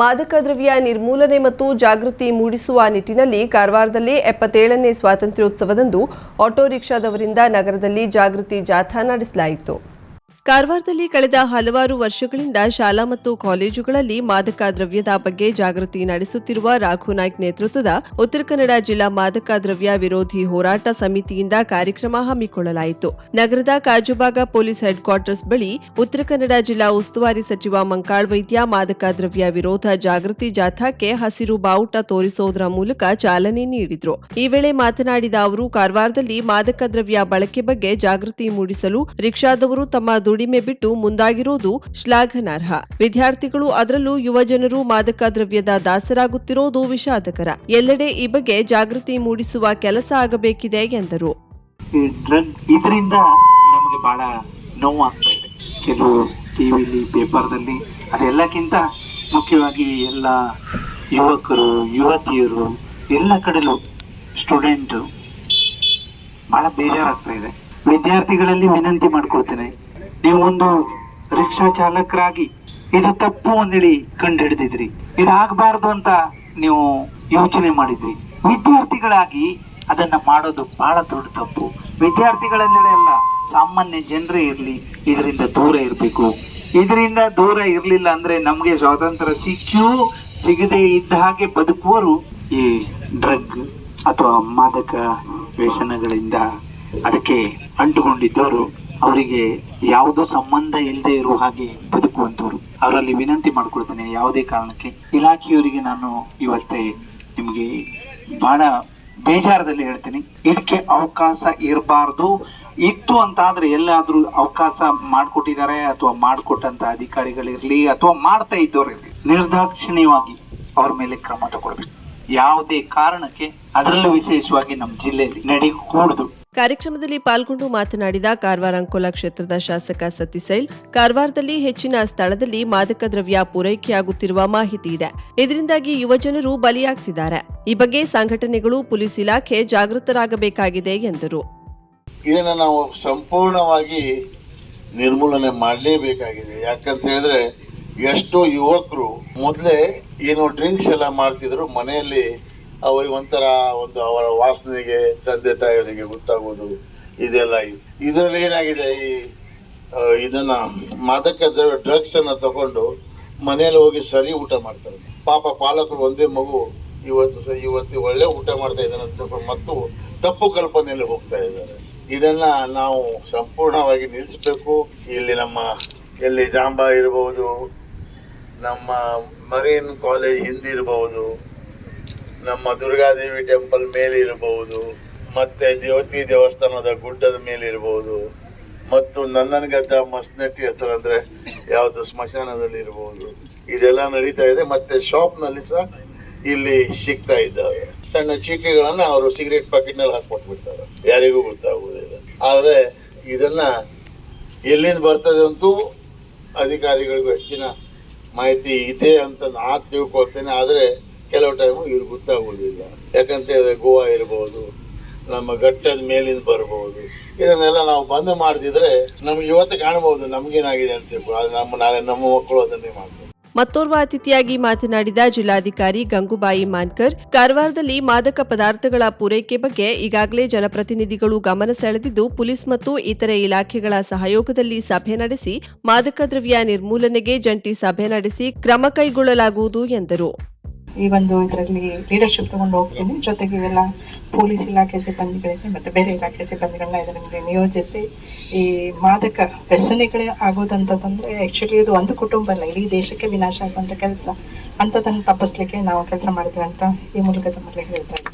ಮಾದಕ ದ್ರವ್ಯ ನಿರ್ಮೂಲನೆ ಮತ್ತು ಜಾಗೃತಿ ಮೂಡಿಸುವ ನಿಟ್ಟಿನಲ್ಲಿ ಕಾರವಾರದಲ್ಲಿ ಎಪ್ಪತ್ತೇಳನೇ ಸ್ವಾತಂತ್ರ್ಯೋತ್ಸವದಂದು ಆಟೋ ರಿಕ್ಷಾದವರಿಂದ ನಗರದಲ್ಲಿ ಜಾಗೃತಿ ಜಾಥಾ ನಡೆಸಲಾಯಿತು. ಕಾರವಾರದಲ್ಲಿ ಕಳೆದ ಹಲವಾರು ವರ್ಷಗಳಿಂದ ಶಾಲಾ ಮತ್ತು ಕಾಲೇಜುಗಳಲ್ಲಿ ಮಾದಕ ದ್ರವ್ಯದ ಬಗ್ಗೆ ಜಾಗೃತಿ ನಡೆಸುತ್ತಿರುವ ರಾಘು ನಾಯ್ಕ್ ನೇತೃತ್ವದ ಉತ್ತರ ಕನ್ನಡ ಜಿಲ್ಲಾ ಮಾದಕ ದ್ರವ್ಯ ವಿರೋಧಿ ಹೋರಾಟ ಸಮಿತಿಯಿಂದ ಕಾರ್ಯಕ್ರಮ ಹಮ್ಮಿಕೊಳ್ಳಲಾಯಿತು. ನಗರದ ಕಾಜುಬಾಗ ಪೊಲೀಸ್ ಹೆಡ್ ಕ್ವಾರ್ಟರ್ಸ್ ಬಳಿ ಉತ್ತರ ಕನ್ನಡ ಜಿಲ್ಲಾ ಉಸ್ತುವಾರಿ ಸಚಿವ ಮಂಕಾಳ್ ವೈದ್ಯ ಮಾದಕ ದ್ರವ್ಯ ವಿರೋಧ ಜಾಗೃತಿ ಜಾಥಾಕ್ಕೆ ಹಸಿರು ಬಾವುಟ ತೋರಿಸುವುದರ ಮೂಲಕ ಚಾಲನೆ ನೀಡಿದ್ರು. ಈ ವೇಳೆ ಮಾತನಾಡಿದ ಅವರು, ಕಾರವಾರದಲ್ಲಿ ಮಾದಕ ದ್ರವ್ಯ ಬಳಕೆ ಬಗ್ಗೆ ಜಾಗೃತಿ ಮೂಡಿಸಲು ರಿಕ್ಷಾದವರು ತಮ್ಮ ದುಡಿಮೆ ಬಿಟ್ಟು ಮುಂದಾಗಿರುವುದು ಶ್ಲಾಘನಾರ್ಹ. ವಿದ್ಯಾರ್ಥಿಗಳು ಅದರಲ್ಲೂ ಯುವಜನರು ಮಾದಕ ದ್ರವ್ಯದ ದಾಸರಾಗುತ್ತಿರೋದು ವಿಷಾದಕರ. ಎಲ್ಲೆಡೆ ಈ ಬಗ್ಗೆ ಜಾಗೃತಿ ಮೂಡಿಸುವ ಕೆಲಸ ಆಗಬೇಕಿದೆ ಎಂದರು. ಇದರಿಂದ ನಮಗೆ ಬಹಳ ನೋವಾಗ್ತಾ ಇದೆ. ಕೆಲವು ಟಿವಿಲಿ ಪೇಪರ್ದಲ್ಲಿ ಅದೆಲ್ಲಕ್ಕಿಂತ ಮುಖ್ಯವಾಗಿ ಎಲ್ಲ ಯುವಕರು, ಯುವತಿಯರು, ಎಲ್ಲ ಕಡೆಲೂ ಸ್ಟೂಡೆಂಟ್ ಬಹಳ ಬೇಜಾರಾಗ್ತಾ ಇದೆ. ವಿದ್ಯಾರ್ಥಿಗಳಲ್ಲಿ ವಿನಂತಿ ಮಾಡ್ಕೊಳ್ತೇನೆ. ನೀವು ಒಂದು ರಿಕ್ಷಾ ಚಾಲಕರಾಗಿ ಇದು ತಪ್ಪು ಅಂದೇಳಿ ಕಂಡು ಹಿಡಿದಿದ್ರಿ ಇದಾಗಬಾರ್ದು ಅಂತ ನೀವು ಯೋಚನೆ ಮಾಡಿದ್ರಿ. ವಿದ್ಯಾರ್ಥಿಗಳಾಗಿ ಅದನ್ನ ಮಾಡೋದು ಬಹಳ ದೊಡ್ಡ ತಪ್ಪು. ವಿದ್ಯಾರ್ಥಿಗಳಂದೇಳಿ ಅಲ್ಲ, ಸಾಮಾನ್ಯ ಜನರೇ ಇರಲಿ, ಇದರಿಂದ ದೂರ ಇರಬೇಕು. ಇದರಿಂದ ದೂರ ಇರಲಿಲ್ಲ ಅಂದ್ರೆ ನಮಗೆ ಸ್ವಾತಂತ್ರ್ಯ ಸಿಕ್ಕೂ ಸಿಗದೆ ಇದ್ದ ಹಾಗೆ ಬದುಕುವರು ಈ ಡ್ರಗ್ ಅಥವಾ ಮಾದಕ ವ್ಯಸನಗಳಿಂದ ಅದಕ್ಕೆ ಅಂಟುಕೊಂಡಿದ್ದವರು ಅವರಿಗೆ ಯಾವುದೋ ಸಂಬಂಧ ಇಲ್ಲದೆ ಇರುವ ಹಾಗೆ ಬದುಕುವಂತವ್ರು. ಅವರಲ್ಲಿ ವಿನಂತಿ ಮಾಡ್ಕೊಳ್ತೇನೆ ಯಾವುದೇ ಕಾರಣಕ್ಕೆ. ಇಲಾಖೆಯವರಿಗೆ ನಾನು ಇವತ್ತೇ ನಿಮಗೆ ಬಹಳ ಬೇಜಾರದಲ್ಲಿ ಹೇಳ್ತೀನಿ. ಇದಕ್ಕೆ ಅವಕಾಶ ಇರಬಾರ್ದು. ಇತ್ತು ಅಂತ ಆದ್ರೆ ಎಲ್ಲಾದ್ರೂ ಅವಕಾಶ ಮಾಡ್ಕೊಟ್ಟಿದ್ದಾರೆ ಅಥವಾ ಮಾಡಿಕೊಟ್ಟಂತ ಅಧಿಕಾರಿಗಳಿರ್ಲಿ ಅಥವಾ ಮಾಡ್ತಾ ಇರಲಿ ನಿರ್ದಾಕ್ಷಿಣ್ಯವಾಗಿ ಅವ್ರ ಮೇಲೆ ಕ್ರಮ ತಗೊಳ್ಬೇಕು. ಯಾವುದೇ ಕಾರಣಕ್ಕೆ ಅದರಲ್ಲೂ ವಿಶೇಷವಾಗಿ ನಮ್ಮ ಜಿಲ್ಲೆಯಲ್ಲಿ ನಡೆಯಕೂಡದು. ಕಾರ್ಯಕ್ರಮದಲ್ಲಿ ಪಾಲ್ಗೊಂಡು ಮಾತನಾಡಿದ ಕಾರವಾರ ಅಂಕೋಲಾ ಕ್ಷೇತ್ರದ ಶಾಸಕ ಸತೀಸೈಲ್, ಕಾರವಾರದಲ್ಲಿ ಹೆಚ್ಚಿನ ಸ್ಥಳದಲ್ಲಿ ಮಾದಕ ದ್ರವ್ಯ ಪೂರೈಕೆಯಾಗುತ್ತಿರುವ ಮಾಹಿತಿ ಇದೆ. ಇದರಿಂದಾಗಿ ಯುವಜನರು ಬಲಿಯಾಗ್ತಿದ್ದಾರೆ. ಈ ಬಗ್ಗೆ ಸಂಘಟನೆಗಳು, ಪೊಲೀಸ್ ಇಲಾಖೆ ಜಾಗೃತರಾಗಬೇಕಾಗಿದೆ ಎಂದರು. ಇದನ್ನು ನಾವು ಸಂಪೂರ್ಣವಾಗಿ ನಿರ್ಮೂಲನೆ ಮಾಡಲೇಬೇಕಾಗಿದೆ. ಯಾಕಂತ ಹೇಳಿದ್ರೆ, ಎಷ್ಟೋ ಯುವಕರು ಮೊದಲೇ ಏನು ಡ್ರಿಂಕ್ಸ್ ಎಲ್ಲ ಮಾಡ್ತಿದ್ರು, ಮನೆಯಲ್ಲಿ ಅವರಿಗೆ ಒಂಥರ ಒಂದು ಅವರ ವಾಸನೆಗೆ, ತಂದೆ ತಾಯಿಯವರಿಗೆ ಗೊತ್ತಾಗೋದು, ಇದೆಲ್ಲ ಇದರಲ್ಲಿ ಏನಾಗಿದೆ, ಈ ಇದನ್ನ ಮಾದಕ ಡ್ರಗ್ಸ್ ಅನ್ನ ತಗೊಂಡು ಮನೆಯಲ್ಲಿ ಹೋಗಿ ಸರಿ ಊಟ ಮಾಡ್ತಾರೆ. ಪಾಪ ಪಾಲಕರು ಒಂದೇ ಮಗು, ಇವತ್ತು ಇವತ್ತು ಒಳ್ಳೆ ಊಟ ಮಾಡ್ತಾ ಇದ್ದಾನೆ ಅಂತ ಮತ್ತು ತಪ್ಪು ಕಲ್ಪನೆಯಲ್ಲಿ ಹೋಗ್ತಾ ಇದ್ದಾರೆ. ಇದನ್ನ ನಾವು ಸಂಪೂರ್ಣವಾಗಿ ನಿಲ್ಲಿಸಬೇಕು. ಇಲ್ಲಿ ನಮ್ಮ, ಎಲ್ಲಿ ಜಾಂಬಾ ಇರಬಹುದು ನಮ್ಮ ಮರೀನ್ ಕಾಲೇಜ್ ಹಿಂದಿರಬಹುದು ನಮ್ಮ ದುರ್ಗಾದೇವಿ ಟೆಂಪಲ್ ಮೇಲೆ ಇರಬಹುದು, ಮತ್ತೆ ಜ್ಯೋತಿ ದೇವಸ್ಥಾನದ ಗುಡ್ಡದ ಮೇಲೆ ಇರಬಹುದು, ಮತ್ತು ನನ್ನನಗದ್ದ ಮಸ್ನಟ್ಟಿ ಹತ್ರ ಅಂದ್ರೆ ಯಾವುದು ಸ್ಮಶಾನದಲ್ಲಿ ಇರಬಹುದು. ಇದೆಲ್ಲ ನಡೀತಾ ಇದೆ, ಮತ್ತೆ ಶಾಪ್ನಲ್ಲಿ ಸಹ ಇಲ್ಲಿ ಸಿಗ್ತಾ ಇದ್ದಾವೆ. ಸಣ್ಣ ಚೀಟಿಗಳನ್ನ ಅವರು ಸಿಗರೇಟ್ ಪಾಕೆಟ್ನಲ್ಲಿ ಹಾಕ್ಕೊಟ್ಬಿಡ್ತಾರೆ. ಯಾರಿಗೂ ಗೊತ್ತಾಗುವುದಿಲ್ಲ. ಆದ್ರೆ ಇದನ್ನ ಎಲ್ಲಿಂದ ಬರ್ತದೆ ಅಂತೂ ಅಧಿಕಾರಿಗಳಿಗೂ ಹೆಚ್ಚಿನ ಮಾಹಿತಿ ಇದೆ ಅಂತ ನಾ ತಿಳ್ಕೊಳ್ತೇನೆ. ಆದರೆ ಕೆಲವು ಟೈಮು ಇದು ಗೊತ್ತಾಗುವುದಿಲ್ಲ. ಯಾಕಂತ ಹೇಳಿದ್ರೆ ಗೋವಾ ಇರ್ಬೋದು, ನಮ್ಮ ಘಟ್ಟದ ಮೇಲಿಂದ ಬರ್ಬೋದು, ಇದನ್ನೆಲ್ಲ ನಾವು ಬಂದ್ ಮಾಡಿದ್ರೆ ನಮ್ಗೆ ಇವತ್ತು ಕಾಣಬಹುದು ನಮ್ಗೇನಾಗಿದೆ ಅಂತ ನಮ್ಮ ನಾಳೆ ನಮ್ಮ ಮಕ್ಕಳು ಅದನ್ನೇ ಮಾಡ್ತಾರೆ. ಮತ್ತೋರ್ವ ಅತಿಥಿಯಾಗಿ ಮಾತನಾಡಿದ ಜಿಲ್ಲಾಧಿಕಾರಿ ಗಂಗುಬಾಯಿ ಮಾನ್ಕರ್, ಕಾರವಾರದಲ್ಲಿ ಮಾದಕ ಪದಾರ್ಥಗಳ ಪೂರೈಕೆ ಬಗ್ಗೆ ಈಗಾಗಲೇ ಜನಪ್ರತಿನಿಧಿಗಳು ಗಮನ ಸೆಳೆದಿದ್ದು, ಪೊಲೀಸ್ ಮತ್ತು ಇತರೆ ಇಲಾಖೆಗಳ ಸಹಯೋಗದಲ್ಲಿ ಸಭೆ ನಡೆಸಿ ಮಾದಕ ದ್ರವ್ಯ ನಿರ್ಮೂಲನೆಗೆ ಜಂಟಿ ಸಭೆ ನಡೆಸಿ ಕ್ರಮ ಕೈಗೊಳ್ಳಲಾಗುವುದು ಎಂದರು. ಈ ಒಂದು ಇದರಲ್ಲಿ ಲೀಡರ್ಶಿಪ್ ತಗೊಂಡು ಹೋಗ್ತೀನಿ. ಜೊತೆಗೆ ಇವೆಲ್ಲ ಪೊಲೀಸ್ ಇಲಾಖೆ ಸಿಬ್ಬಂದಿಗಳಿಗೆ ಮತ್ತು ಬೇರೆ ಇಲಾಖೆ ಸಿಬ್ಬಂದಿಗಳನ್ನ ಇದರಲ್ಲಿ ನಿಯೋಜಿಸಿ ಈ ಮಾದಕ ವ್ಯಸನಿಗಳೇ ಆಗೋದಂತಂದ್ರೆ ಆ್ಯಕ್ಚುಲಿ ಇದು ಒಂದು ಕುಟುಂಬ ಅಲ್ಲ, ಇಡೀ ದೇಶಕ್ಕೆ ವಿನಾಶ ಆಗುವಂಥ ಕೆಲಸ. ಅಂಥದ್ದನ್ನು ತಪ್ಪಿಸ್ಲಿಕ್ಕೆ ನಾವು ಕೆಲಸ ಮಾಡಿದ್ವಿ ಅಂತ ಈ ಮೂಲಕ ತಮ್ಮಲ್ಲಿ ಹೇಳ್ತಾ ಇದ್ದೀನಿ.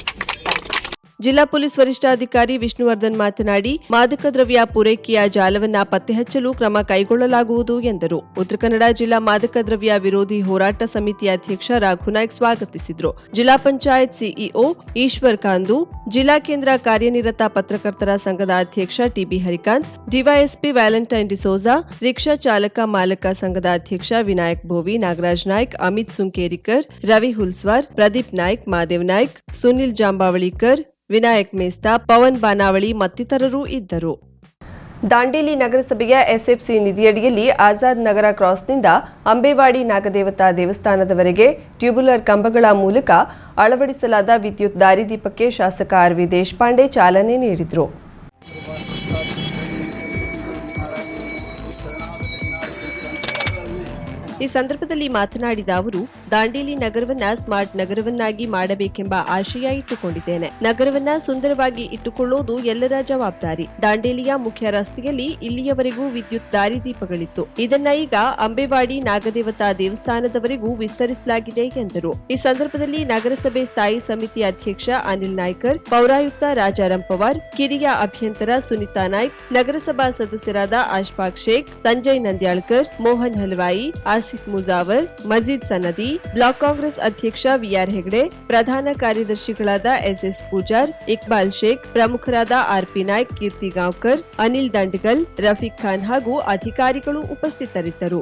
ಜಿಲ್ಲಾ ಪೊಲೀಸ್ ವರಿಷ್ಠಾಧಿಕಾರಿ ವಿಷ್ಣುವರ್ಧನ್ ಮಾತನಾಡಿ, ಮಾದಕ ದ್ರವ್ಯ ಪೂರೈಕೆಯ ಜಾಲವನ್ನ ಪತ್ತೆಹಚ್ಚಲು ಕ್ರಮ ಕೈಗೊಳ್ಳಲಾಗುವುದು ಎಂದರು. ಉತ್ತರ ಕನ್ನಡ ಜಿಲ್ಲಾ ಮಾದಕ ದ್ರವ್ಯ ವಿರೋಧಿ ಹೋರಾಟ ಸಮಿತಿ ಅಧ್ಯಕ್ಷ ರಾಘುನಾಯ್ಕ ಸ್ವಾಗತಿಸಿದರು. ಜಿಲ್ಲಾ ಪಂಚಾಯತ್ ಸಿಇಒ ಈಶ್ವರ್ ಕಾಂದು, ಜಿಲ್ಲಾ ಕೇಂದ್ರ ಕಾರ್ಯನಿರತ ಪತ್ರಕರ್ತರ ಸಂಘದ ಅಧ್ಯಕ್ಷ T B Harikanth, DYSP Valentine D'Souza rickshaw ಚಾಲಕ ಮಾಲಕ ಸಂಘದ ಅಧ್ಯಕ್ಷ ವಿನಾಯಕ್ ಭೋವಿ, ನಾಗರಾಜ್ ನಾಯ್ಕ್, ಅಮಿತ್ ಸುಂಕೇರಿಕರ್, ರವಿ ಹುಲ್ಸ್ವಾರ್, ಪ್ರದೀಪ್ ನಾಯ್ಕ್, ಮಾದೇವ್ ನಾಯ್ಕ್, ಸುನಿಲ್ ಜಾಂಬಾವಳಿಕರ್ ವಿನಾಯಕ್ ಮೇಸ್ತಾ, ಪವನ್ ಬಾನಾವಳಿ ಮತ್ತಿತರರು ಇದ್ದರು. ದಾಂಡೇಲಿ ನಗರಸಭೆಯ ಎಸ್ಎಫ್ಸಿ ನಿಧಿಯಡಿಯಲ್ಲಿ ಆಜಾದ್ ನಗರ ಕ್ರಾಸ್ನಿಂದ ಅಂಬೇವಾಡಿ ನಾಗದೇವತಾ ದೇವಸ್ಥಾನದವರೆಗೆ ಟ್ಯೂಬುಲರ್ ಕಂಬಗಳ ಮೂಲಕ ಅಳವಡಿಸಲಾದ ವಿದ್ಯುತ್ ದಾರಿದೀಪಕ್ಕೆ ಶಾಸಕ ಆರ್ ವಿ ದೇಶಪಾಂಡೆ ಚಾಲನೆ ನೀಡಿದರು. ಈ ಸಂದರ್ಭದಲ್ಲಿ ಮಾತನಾಡಿದ ಅವರು, ದಾಂಡೇಲಿ ನಗರವನ್ನ ಸ್ಮಾರ್ಟ್ ನಗರವನ್ನಾಗಿ ಮಾಡಬೇಕೆಂಬ ಆಶಯ ಇಟ್ಟುಕೊಂಡಿದ್ದೇನೆ. ನಗರವನ್ನ ಸುಂದರವಾಗಿ ಇಟ್ಟುಕೊಳ್ಳುವುದು ಎಲ್ಲರ ಜವಾಬ್ದಾರಿ. ದಾಂಡೇಲಿಯ ಮುಖ್ಯ ರಸ್ತೆಯಲ್ಲಿ ಇಲ್ಲಿಯವರೆಗೂ ವಿದ್ಯುತ್ ದಾರಿದೀಪಗಳಿತ್ತು ಇದನ್ನ ಈಗ ಅಂಬೇವಾಡಿ ನಾಗದೇವತಾ ದೇವಸ್ಥಾನದವರೆಗೂ ವಿಸ್ತರಿಸಲಾಗಿದೆ ಎಂದರು. ಈ ಸಂದರ್ಭದಲ್ಲಿ ನಗರಸಭೆ ಸ್ಥಾಯಿ ಸಮಿತಿ ಅಧ್ಯಕ್ಷ ಅನಿಲ್ ನಾಯ್ಕರ್, ಪೌರಾಯುಕ್ತ ರಾಜಾರಾಮ್ ಪವಾರ್, ಕಿರಿಯ ಅಭಿಯಂತರ ಸುನಿತಾ ನಾಯ್ಕ್, ನಗರಸಭಾ ಸದಸ್ಯರಾದ ಅಶ್ಫಾಕ್ ಶೇಖ್, ಸಂಜಯ್ ನಂದ್ಯಾಳ್ಕರ್, ಮೋಹನ್ ಹಲ್ವಾಯಿ ಆಸಿಫ್ ಮುಜಾವರ್, ಮಜೀದ್ ಸನದಿ, ಬ್ಲಾಕ್ ಕಾಂಗ್ರೆಸ್ ಅಧ್ಯಕ್ಷ ವಿಆರ್ ಹೆಗ್ಡೆ, ಪ್ರಧಾನ ಕಾರ್ಯದರ್ಶಿಗಳಾದ ಎಸ್ಎಸ್ ಪೂಜಾರ್, ಇಕ್ಬಾಲ್ ಶೇಖ್, ಪ್ರಮುಖರಾದ ಆರ್ಪಿ ನಾಯ್ಕ್, ಕೀರ್ತಿ ಗಾಂವ್ಕರ್, ಅನಿಲ್ ದಂಡಗಲ್, ರಫೀಕ್ ಖಾನ್ ಹಾಗೂ ಅಧಿಕಾರಿಗಳು ಉಪಸ್ಥಿತರಿದ್ದರು.